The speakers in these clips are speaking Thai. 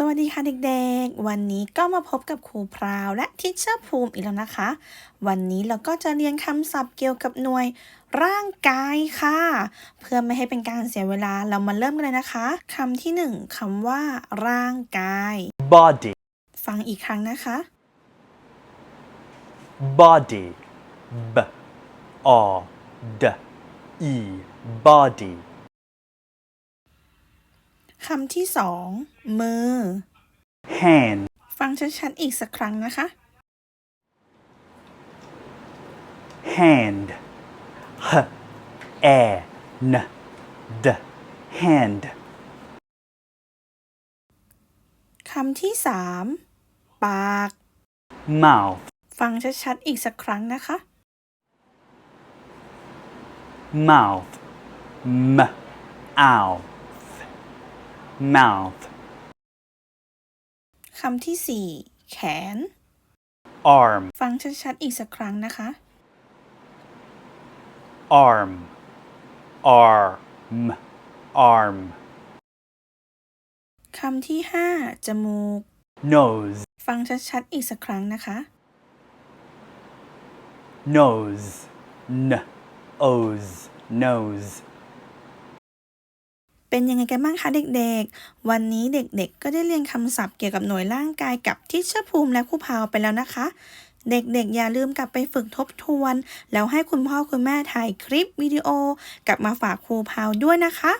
สวัสดีค่ะเด็กๆ วันนี้ก็มาพบกับครูพราวและทิชเชอร์ภูมิอีกแล้วนะคะ วันนี้เราก็จะเรียนคำศัพท์เกี่ยวกับหน่วยร่างกายค่ะ เพื่อไม่ให้เป็นการเสียเวลาเรามาเริ่มกันเลยนะคะคำที่หนึ่งคำว่า ร่างกาย body, ฟังอีกครั้งนะคะ body, b, o, d, e, body, คำที่สองมือ hand, ฟังชัดๆอีกสักครั้งนะคะ hand, h, a, n, d, hand, คำที่สามปาก mouth, ฟังชัดๆ อีกสักครั้งนะคะ mouth, m, ow, mouth, คำที่สี่แขน arm, ฟังชัดๆ อีกสักครั้งนะคะ arm, arm, arm, คำที่ห้าจมูก nose, ฟังชัดๆ อีกสักครั้งนะคะ nose, n, o's, nose. เป็นยังไงกันบ้างคะเด็กๆ วันนี้เด็กๆ ก็ได้เรียนคำศัพท์เกี่ยวกับหน่วยร่างกายกับทิชภูมิและครูพาวไปแล้วนะคะ เด็กๆ อย่าลืมกลับไปฝึกทบทวน แล้วให้คุณพ่อคุณแม่ถ่ายคลิปวิดีโอกลับมาฝากครูพาวด้วยนะคะ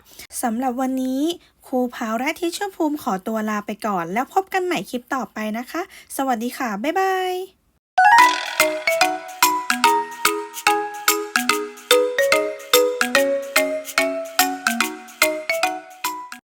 สำหรับวันนี้ครูพาวและทิชภูมิขอตัวลาไปก่อน แล้วพบกันใหม่คลิปต่อไปนะคะ สวัสดีค่ะ บ๊ายบาย